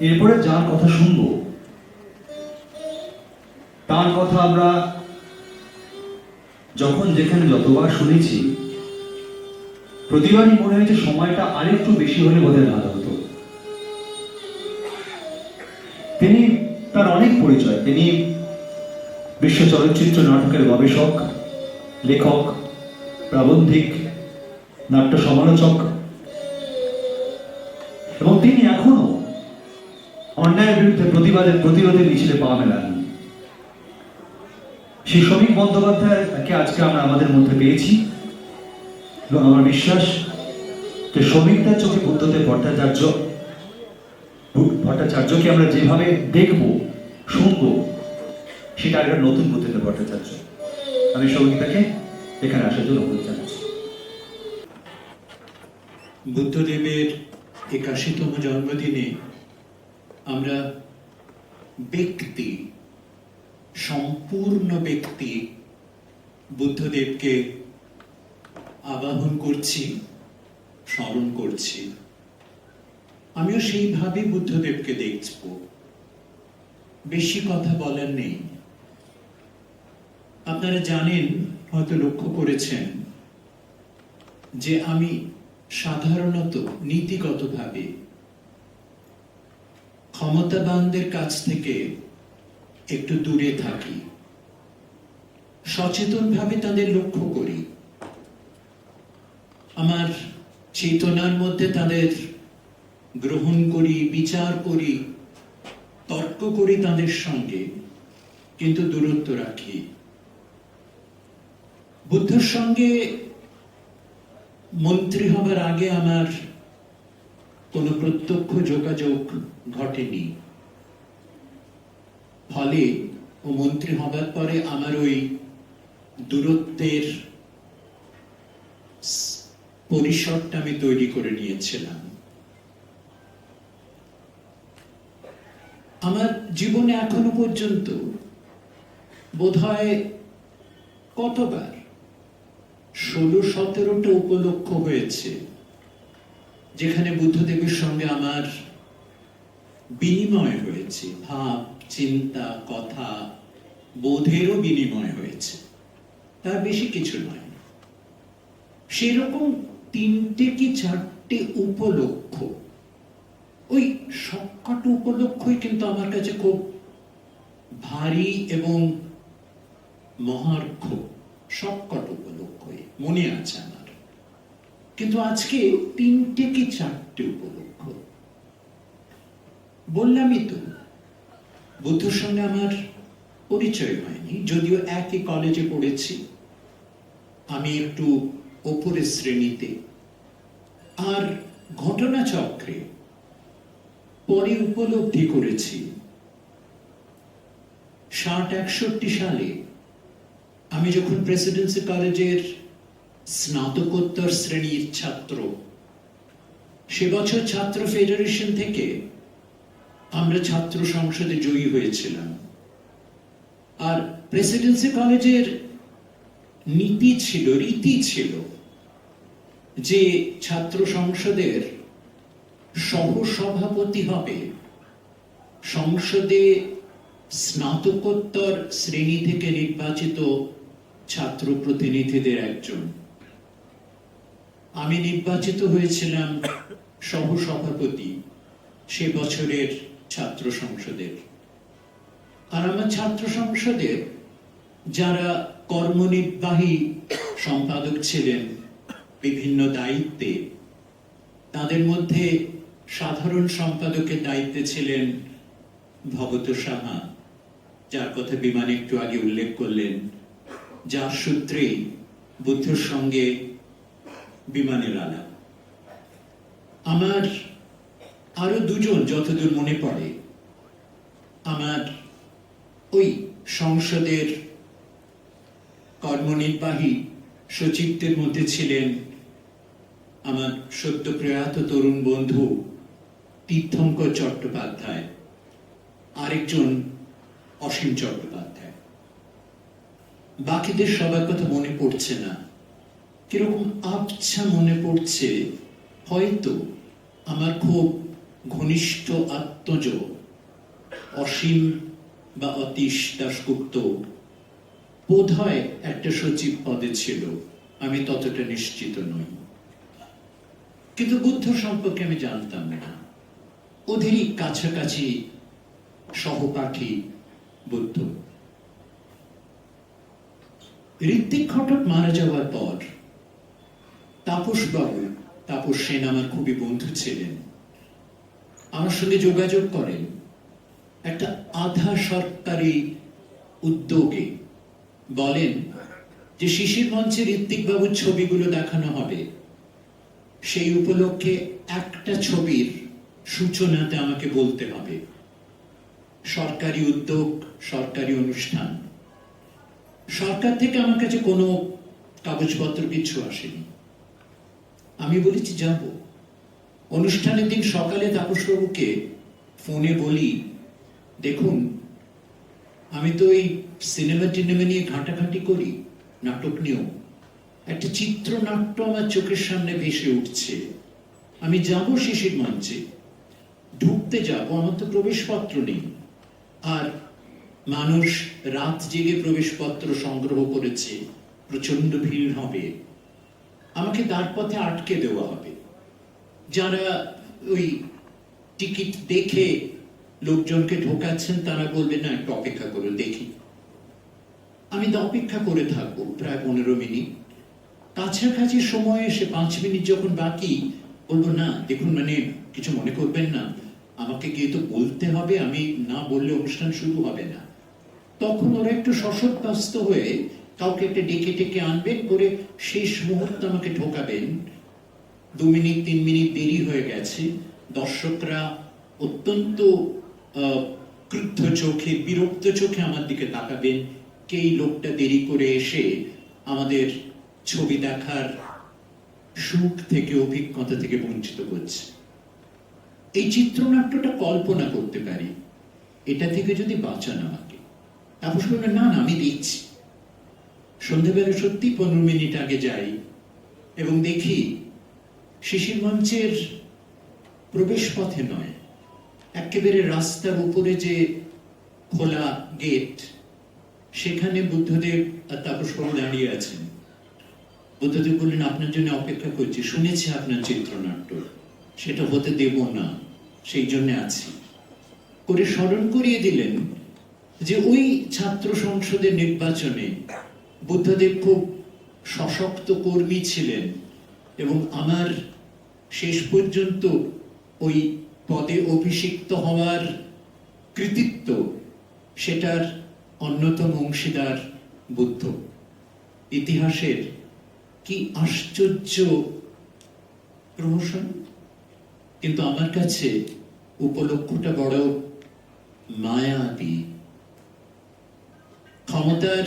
এরপরে যার কথা শুনব, তার কথা আমরা যখন যেখানে যতবার শুনেছি, প্রতিবারই মনে হয়েছে সময়টা আরেকটু বেশি হলে বোধহয় ভালো হতো। তিনি তার অনেক পরিচয়। তিনি বিশ্ব চলচ্চিত্র নাটকের গবেষক, লেখক, প্রাবন্ধিক, নাট্য সমালোচক এবং তিনি এখনও অন্যায়ের বিরুদ্ধে প্রতিবাদের প্রতিরোধের মিছিলে পা মেলান। সেই শ্রমিক বন্দ্যোপাধ্যায়কে আজকে আমরা আমাদের মধ্যে পেয়েছি। এবং আমার বিশ্বাস যে শ্রমিকদের চোখে বুদ্ধদেব ভট্টাচার্য, ভট্টাচার্যকে আমরা যেভাবে দেখব, শুনব, সেটা একটা নতুন বুদ্ধদেব ভট্টাচার্য। আমি শ্রমিকতাকে এখানে আসার জন্য অনুরোধ জানাচ্ছি। বুদ্ধদেবের একাশিতম জন্মদিনে আমরা ব্যক্তি, সম্পূর্ণ ব্যক্তি বুদ্ধদেবকে আবাহন করছি, স্মরণ করছি। আমিও সেইভাবে বুদ্ধদেবকে দেখব। বেশি কথা বলার নেই। আপনারা জানেন, হয়তো লক্ষ্য করেছেন, যে আমি সাধারণত নীতিগতভাবে ক্ষমতাবানদের কাছ থেকে একটু দূরে থাকি। সচেতনভাবে তাদের লক্ষ্য করি। আমার চেতনার মধ্যে তাদের গ্রহণ করি, বিচার করি, তর্ক করি তাদের সঙ্গে, কিন্তু দূরত্ব রাখি। বুদ্ধর সঙ্গে মন্ত্রী হবার আগে আমার কোনো প্রত্যক্ষ যোগাযোগ ঘটেনি। ফলে ও মন্ত্রী হবার পরে আমার ওই দূরত্বের পরিসরটা আমি তৈরি করে নিয়েছিলাম। আমার জীবনে এখনও পর্যন্ত বোধহয় কতবার ষোলো সতেরোটা উপলক্ষ হয়েছে, যেখানে বুদ্ধদেবের সঙ্গে আমার বিনিময় হয়েছে, ভাব, চিন্তা, কথা, বোধেরও বিনিময় হয়েছে। তার বেশি কিছু নয়। সেরকম তিনটে কি চারটে উপলক্ষ? ওই সবকটা উপলক্ষই কিন্তু আমার কাছে খুব ভারী এবং মহার্ঘ সবকট উপলক্ষই, মনে আছে আমার। কিন্তু আজকে তিনটে কি চারটে উপলক্ষ? বললামই তো, বুদ্ধর সঙ্গে আমার পরিচয় হয়নি, যদিও একই কলেজে পড়েছি। আমি একটু ওপরের শ্রেণীতে। আর ঘটনাচক্রে পরে উপলব্ধি করেছি। ষাট একষট্টি সালে আমি যখন প্রেসিডেন্সি কলেজের স্নাতকোত্তর শ্রেণির ছাত্র, সে বছর ছাত্র ফেডারেশন থেকে আমরা ছাত্র সংসদে জয়ী হয়েছিলাম। আর প্রেসিডেন্সি কলেজের নীতি ছিল, রীতি ছিল যে ছাত্র সংসদের সহসভাপতি হবে সংসদে স্নাতকোত্তর শ্রেণি থেকে নির্বাচিত ছাত্র প্রতিনিধিদের একজন। আমি নির্বাচিত হয়েছিলাম সহসভাপতি। সে বছরের ছাত্র সংসদের। আর আমার ছাত্র সংসদের যারা কর্মনির্বাহী সম্পাদক ছিলেন বিভিন্ন দায়িত্বে, তাদের মধ্যে সাধারণ সম্পাদকের দায়িত্বে ছিলেন ভগত সাহা, যার কথা বিমান একটু আগে উল্লেখ করলেন, যার সূত্রে বুদ্ধর সঙ্গে বিমানের আলাপ। আমার আরও দুজন যতদূর মনে পড়ে, আমার ওই সংসদের কর্মনির্বাহী সচিবদের মধ্যে ছিলেন আমার সদ্য প্রয়াত তরুণ বন্ধু তীর্থঙ্কর চট্টোপাধ্যায়, আরেকজন অসীম চট্টোপাধ্যায়। বাকিদের সবার কথা মনে পড়ছে না। কীরকম আবছা মনে পড়ছে, হয়তো আমার খুব ঘনিষ্ঠ আত্মজ, অসীম বা অতীশ দাশগুপ্ত বোধ হয় একটা সচিব পদে ছিল, আমি ততটা নিশ্চিত নই। কিন্তু বুদ্ধ সম্পর্কে আমি জানতাম না। ওদেরই কাছাকাছি সহপাঠী বুদ্ধ। ঋত্বিক ঘটক মারা যাওয়ার পর তাপস বাবু তাপস সেন আমার খুবই বন্ধু ছিলেন। আমার সঙ্গে যোগাযোগ করেন একটা আধা সরকারি উদ্যোগে। বলেন যে শিশির মঞ্চে ঋত্বিক বাবুর ছবিগুলো দেখানো হবে। সেই উপলক্ষে একটা ছবির সূচনাতে আমাকে বলতে হবে। সরকারি উদ্যোগ, সরকারি অনুষ্ঠান। সরকার থেকে আমার কাছে কোনো কাগজপত্র কিছু আসেনি। আমি বলেছি, যাব। অনুষ্ঠানের দিন সকালে তাপসবাবুকে ফোনে বলি, দেখুন, আমি তো এই সিনেমা টিনেমা নিয়ে ঘাঁটাঘাঁটি করি, নাটক নিয়েও। একটা চিত্রনাট্য আমার চোখের সামনে ভেসে উঠছে। আমি যাব শিশির মঞ্চে। ঢুকতে যাব, আমার তো প্রবেশপত্র নেই। আর মানুষ রাত জেগে প্রবেশপত্র সংগ্রহ করেছে। প্রচণ্ড ভিড় হবে। আমাকে তার পথে আটকে দেওয়া হবে। যারা ওই টিকিট দেখে লোকজনকে ঢোকাচ্ছেন, তারা বলবে, না, একটু অপেক্ষা করো দেখি। আমি তো অপেক্ষা করে থাকব প্রায় পনেরো মিনিট। কাছাকাছি সময় এসে পাঁচ মিনিট যখন বাকি, বলব, না, দেখুন মানে কিছু মনে করবেন না। আমাকে গিয়ে তো বলতে হবে, আমি না বললে অনুষ্ঠান শুরু হবে না। তখন ওরা একটু সশব্যস্ত হয়ে কাউকে একটা ডেকে ডেকে আনবেন, করে শেষ মুহূর্তে আমাকে ঢোকাবেন। দু মিনিট, তিন মিনিট দেরি হয়ে গেছে। দর্শকরা অত্যন্ত ক্রুদ্ধ চোখে, বিরক্ত চোখে আমার দিকে তাকাবেন। কে এই লোকটা দেরি করে এসে আমাদের ছবি দেখার সুখ থেকে, অভিজ্ঞতা থেকে বঞ্চিত করছে? এই চিত্রনাট্যটা কল্পনা করতে পারি। এটা থেকে যদি বাঁচান আমাকে। তাপস বললেন না না, আমি দেখছি সন্ধ্যেবেলা সত্যি পনেরো মিনিট আগে যাই এবং দেখি শিশির মঞ্চের প্রবেশ পথে নয়, একেবারে রাস্তার উপরে যে খোলা গেট, সেখানে বুদ্ধদেব আর তাপস দাঁড়িয়ে আছেন। বুদ্ধদেব বললেন, আপনার জন্য অপেক্ষা করছি। শুনেছি আপনার চিত্রনাট্য। সেটা হতে দেব না, সেই জন্য আছি। করে স্মরণ করিয়ে দিলেন যে ওই ছাত্র সংসদের নির্বাচনে বুদ্ধদেব খুব সশক্ত কর্মী ছিলেন। এবং আমার শেষ পর্যন্ত ওই পদে অভিষিক্ত হওয়ার কৃতিত্ব সেটার অন্যতম অংশীদার বুদ্ধ। ইতিহাসের কি আশ্চর্য প্রহসন? কিন্তু আমার কাছে উপলক্ষটা বড় মায়াবী। ক্ষমতার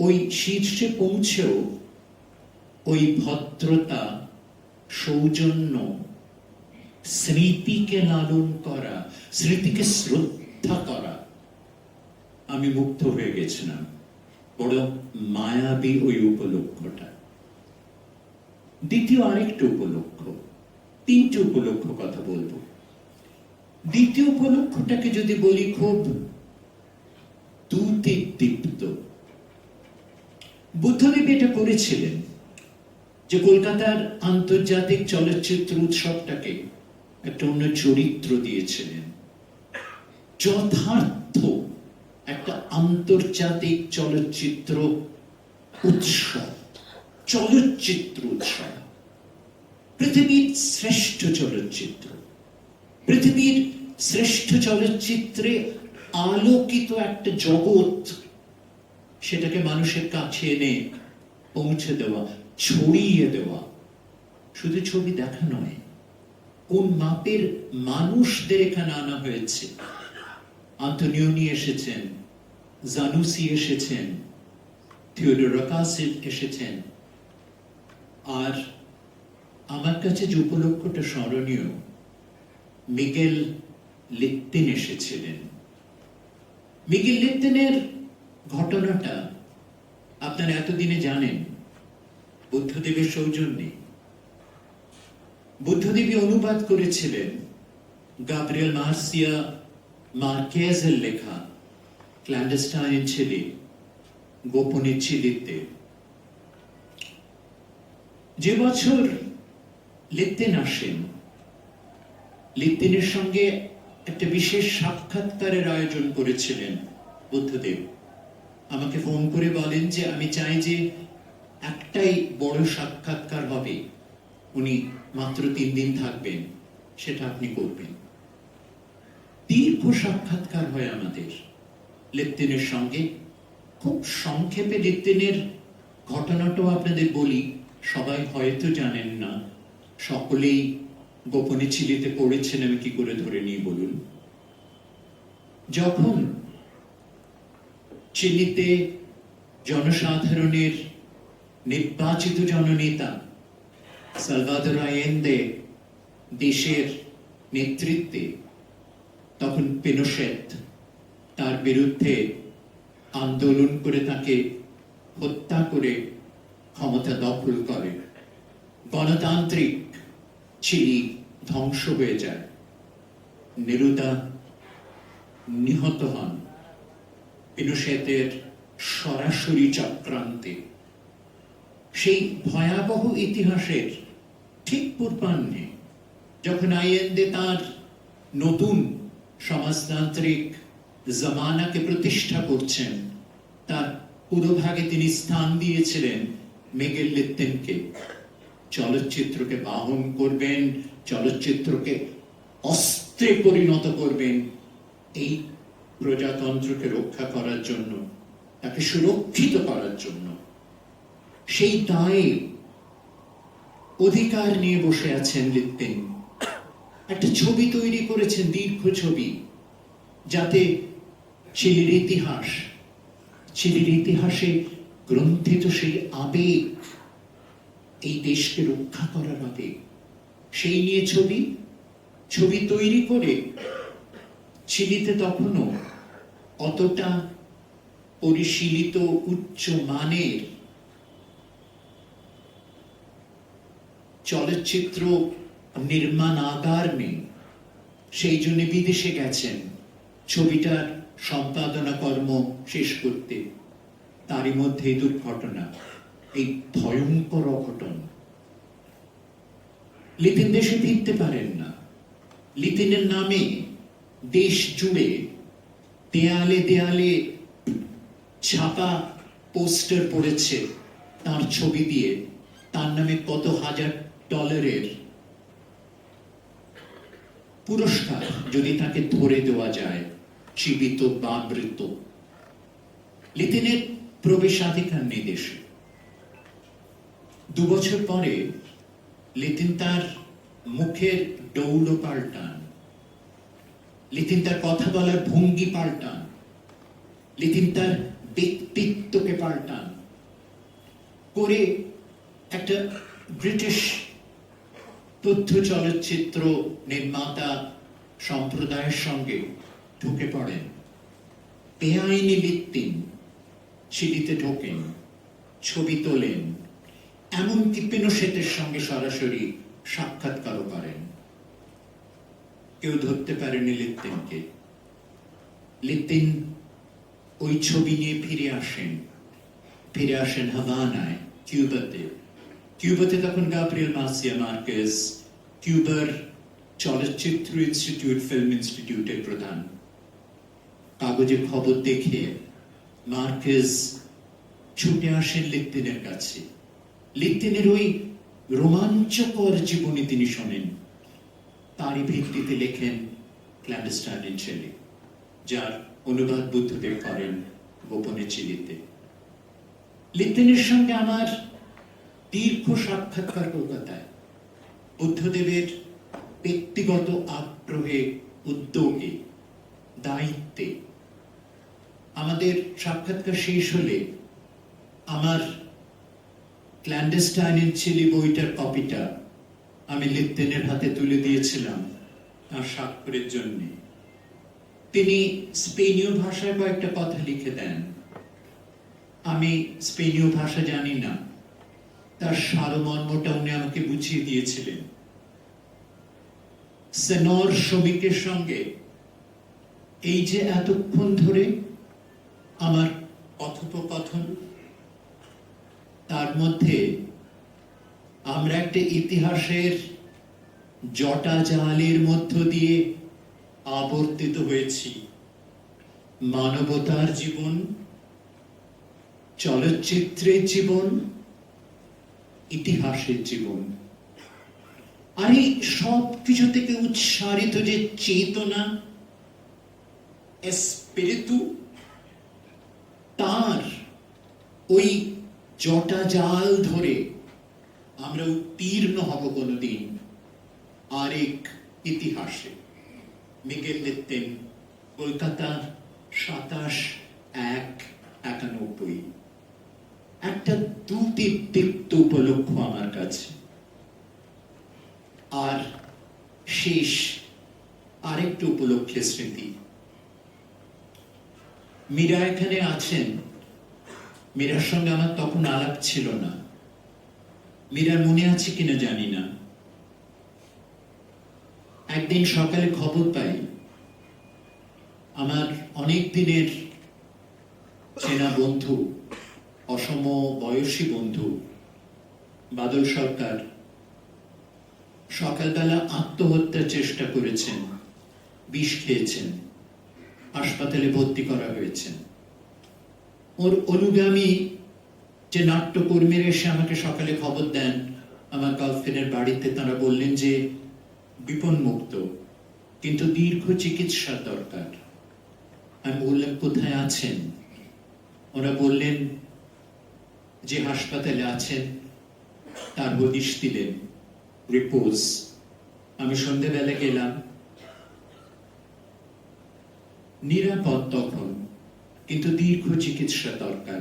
ওই শীর্ষে পৌঁছেও ওই ভদ্রতা সৌজন্য, স্মৃতিকে লালন করা, স্মৃতিকে শ্রদ্ধা করা। আমি মুগ্ধ হয়ে গেছিলাম। বড় মায়াবী ওই উপলক্ষটা। দ্বিতীয় আরেকটা উপলক্ষ, তিনটে উপলক্ষ কথা বলব। দ্বিতীয় উপলক্ষটাকে যদি বলি খুব দুতে দীপ্ত বুদ্ধদেব এটা করেছিলেন। যে কলকাতার আন্তর্জাতিক চলচ্চিত্র উৎসবটাকে একটা অন্য চরিত্র দিয়েছিলেন। যথার্থ একটা আন্তর্জাতিক চলচ্চিত্র উৎসব চলচ্চিত্র উৎসব। পৃথিবীর শ্রেষ্ঠ চলচ্চিত্র, পৃথিবীর শ্রেষ্ঠ চলচ্চিত্রে আলোকিত একটা জগৎ, সেটাকে মানুষের কাছে এনে পৌঁছে দেওয়া। ছড়িয়ে দেওয়া। শুধু ছবি দেখা নয় কোন মাপের মানুষদের এখানে আনা হয়েছে? আন্তনিওনি এসেছেন, জানুসি এসেছেন থিওডোরাকাস এসেছেন। আর আমার কাছে যে উপলক্ষটা স্মরণীয়, মিগেল লিত্তিন এসেছিলেন। মিগেল লিত্তিনের ঘটনাটা আপনারা এতদিনে জানেন বুদ্ধদেবের সৌজন্যে। বুদ্ধদেবী অনুবাদ করেছিলেন গাব্রিয়েল মার্সিয়া মার্কেজের লেখা ক্ল্যান্ডেস্টাইন ছেলে, গোপনে চিলিতে যে বছর লিতেন আসেন লিতেনের সঙ্গে একটা বিশেষ সাক্ষাৎকারের আয়োজন করেছিলেন বুদ্ধদেব। আমাকে ফোন করে বলেন যে, আমি চাই যে একটাই বড় সাক্ষাৎকার হবে। উনি মাত্র তিন দিন থাকবেন, সেটা আপনি করবেন। দীর্ঘ সাক্ষাৎকার হয় আমাদের। লেপ্তেনের সঙ্গে খুব সংক্ষেপে লেপ্তেনের ঘটনাটাও আপনাদের বলি। সবাই হয়তো জানেন না। সকলেই গোপনে চিলিতে পড়েছেন, আমি কি করে ধরে নিয়ে বলুন? যখন চিলিতে জনসাধারণের নির্বাচিত জননেতা সালভাদর আয়েন্দে দেশের নেতৃত্বে তখন পেনোশেত তার বিরুদ্ধে আন্দোলন করে তাকে হত্যা করে ক্ষমতা দখল করে। গণতান্ত্রিক চিলি ধ্বংস হয়ে যায়। নেরুদা নিহত হন। পিনোশেতের সরাসরি চক্রান্তে সেই ভয়াবহ ইতিহাসের ঠিক পূর্বাহ্নে যখন আইএনদে তার নতুন সমাজতান্ত্রিক জামানাকে প্রতিষ্ঠা করছেন, তার পুরোভাগে তিনি স্থান দিয়েছিলেন মেগেল লিত্তেনকে চলচ্চিত্রকে বাহন করবেন, চলচ্চিত্রকে অস্ত্রে পরিণত করবেন। এই প্রজাতন্ত্রকে রক্ষা করার জন্য, তাকে সুরক্ষিত করার জন্য সেই দায়ে অধিকার নিয়ে বসে আছেন লিখতেন একটা ছবি তৈরি করেছেন, দীর্ঘ ছবি, যাতে চিলির ইতিহাস চিলির ইতিহাসে গ্রন্থিত সেই আবেগ এই দেশকে রক্ষা করার আবেগ। সেই নিয়ে ছবি ছবি তৈরি করে চিলিতে তখনও অতটা পরিশীলিত উচ্চ মানের চলচ্চিত্র নির্মাণাগার নেই। সেই জন্য বিদেশে গেছেন। ছবিটার সম্পাদনা কর্ম শেষ করতে। তারই মধ্যে দুর্ঘটনা, এই ভয়ঙ্কর অঘটন। লিতিন দেশে ফিরতে পারেন না। লিতিনের নামে দেশ জুড়ে দেয়ালে দেয়ালে ছাপা পোস্টার পড়েছে তার ছবি দিয়ে। তার নামে কত হাজার ডলারের পুরস্কার যদি তাকে ধরে দেওয়া যায়, জীবিত বা মৃত লিতিনের প্রবেশাধিকার নেই দেশে। দু বছর পরে লিতিন তার মুখের ডৌলো পাল্টান। লিতিন তার কথা বলার ভঙ্গি পাল্টান। লিতিন তার ব্যক্তিত্বকে পাল্টান। করে একটা ব্রিটিশ তথ্য চলচ্চিত্র নির্মাতা সম্প্রদায়ের সঙ্গে ঢুকে পড়েন। বেআইনি লিপ্তিন সিঁড়িতে ঢোকেন, ছবি তোলেন, এমনকি পেনোশেতের সঙ্গে সরাসরি সাক্ষাৎকারও করেন। কেউ ধরতে পারেনি লিপ্তিনকে। লিপ্তিন ওই ছবি নিয়ে ফিরে আসেন। ফিরে আসেন হাভানায়, কিউবাতে। কিউবাতে তখন গাব্রিয়েল মাসিয়া মার্কেজ কিউবার চলচ্চিত্র ইনস্টিটিউট ফিল্ম ইনস্টিটিউটের প্রধান কাগজে খবর দেখে মার্কেজ ছুটে আসেন লিপ্তিনের কাছে লিপ্তিনের ওই রোমাঞ্চকর জীবনী তিনি শোনেন তারই ভিত্তিতে লেখেন ক্ল্যান্ডেস্টাইন ছেলে যার অনুবাদ বুদ্ধদেব করেন গোপনে চিলিতে লিপ্তিনের সঙ্গে আমার দীর্ঘ সাক্ষাৎকার কলকাতায়। বুদ্ধদেবের ব্যক্তিগত আগ্রহে, উদ্যোগে, দায়িত্বে। আমাদের সাক্ষাৎকার শেষ হলে আমার ক্ল্যান্ডেস্টাইনের ছিলি বইটার কপিটা আমি লিপ্তেনের হাতে তুলে দিয়েছিলাম তার স্বাক্ষরের জন্য। তিনি স্পেনীয় ভাষায় কয়েকটা কথা লিখে দেন। আমি স্পেনীয় ভাষা জানি না। তার সারমর্মটা উনি আমাকে বুঝিয়ে দিয়েছিলেন। সেনর শ্রমিকের সঙ্গে এই যে এতক্ষণ ধরে আমার কথোপকথন, তার মধ্যে আমরা একটা ইতিহাসের জটা জালের মধ্য দিয়ে আবর্তিত হয়েছি। মানবতার জীবন, চলচ্চিত্রের জীবন ইতিহাসের জীবন। আর এই সব কিছু থেকে উচ্চারিত যে চেতনা তার ওই জটা জাল ধরে আমরা উত্তীর্ণ হব কোনোদিন আরেক ইতিহাসে। মিগেল লিখতেন কলকাতা সাতাশ এক একানব্বই। একটা দুটি দীপ্ত উপলক্ষ আমার কাছে। আর শেষ আরেকটু উপলক্ষে স্মৃতি। মীরা এখানে আছেন। মীরার সঙ্গে আমার তখন আলাপ ছিল না। মীরার মনে আছে কিনা জানি না। একদিন সকালে খবর পাই। আমার অনেক দিনের চেনা বন্ধু অসম বয়সী বন্ধু, বাদল সরকার, সকালবেলা আত্মহত্যার চেষ্টা করেছেন, বিষ খেয়েছেন, হাসপাতালে ভর্তি করা হয়েছে ওর অনুগামী যে নাট্যকর্মীরা এসে আমাকে সকালে খবর দেন, আমার গার্লফ্রেন্ডের বাড়িতে তারা বললেন যে, বিপন মুক্ত, কিন্তু দীর্ঘ চিকিৎসা দরকার। আমি বললাম, কোথায় আছেন? ওরা বললেন যে হাসপাতালে আছেন, তার হদিশ দিলেন। রিপোজ আমি সন্ধেবেলা গেলাম। নিরাপদ তখন, কিন্তু দীর্ঘ চিকিৎসা দরকার।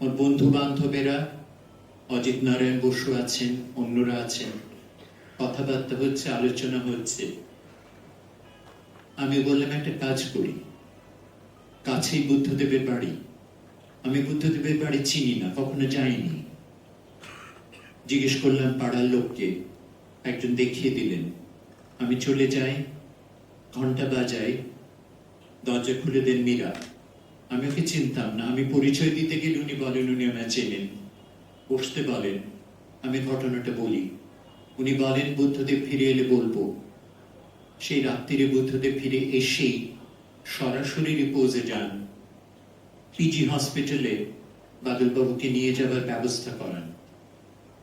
ওর বন্ধু বান্ধবেরা অজিত নারায়ণ বসু আছেন, অন্যরা আছেন। কথাবার্তা হচ্ছে, আলোচনা হচ্ছে। আমি বললাম, একটা কাজ করি। কাছেই বুদ্ধদেবের বাড়ি। আমি বুদ্ধদেবের বাড়ি চিনি না, কখনো যাইনি। জিজ্ঞেস করলাম, পাড়ার লোককে। একজন দেখিয়ে দিলেন। আমি চলে যাই ঘণ্টা বাজাই, দরজা খুলে দেন মীরা। আমি ওকে চিনতাম না, আমি পরিচয় দিতে গেলে উনি বলেন, উনি আমায় চেনেন। বসতে বলেন, আমি ঘটনাটা বলি। উনি বলেন, বুদ্ধদেব ফিরে এলে বলব। সেই রাত্রিরে বুদ্ধদেব ফিরে এসেই সরাসরি রিপোজে যান। পিজি হসপিটালে বাদলবাবুকে নিয়ে যাবার ব্যবস্থা করান।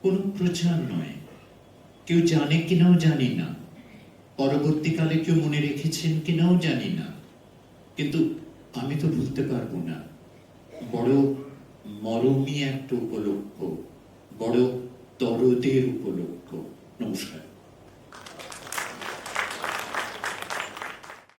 কোনো প্রচার নয়। কেউ জানে কিনাও জানি না। পরবর্তীকালে কেউ মনে রেখেছেন কিনাও জানি না। কিন্তু আমি তো ভুলতে পারব না। বড় মরমী একটা উপলক্ষ। বড় দরদের উপলক্ষ। নমস্কার।